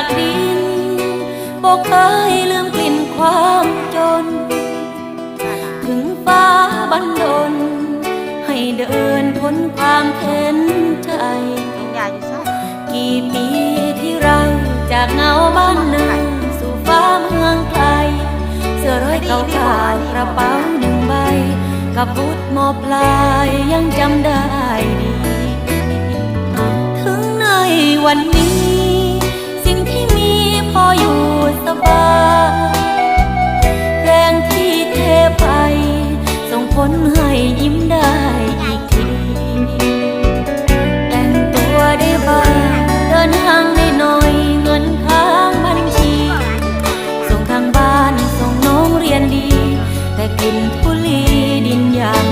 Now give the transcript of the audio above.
จากดินบอกเคยลืมกลิ่นความจน ถึงฟ้าบันดล ให้เดินทนความเข็นใจลุงยาอยู่ซะกี่ปีที่เราจากเงาบ้านนาสู่ฟ้าเมืองไกล เสื้อร้อยเก่าเก่ากระเป๋าหนึ่งใบ กับบุตรมอปลายยังจำได้ดี ถึงในวันนี้ นให้ยิ้มได้อีกทีแต่งตัวได้บ้างเดินห้างได้หน่อยเงินค้างบัญชี ส่งทางบ้านส่งน้องเรียนดี แต่กินทุลีดินยาง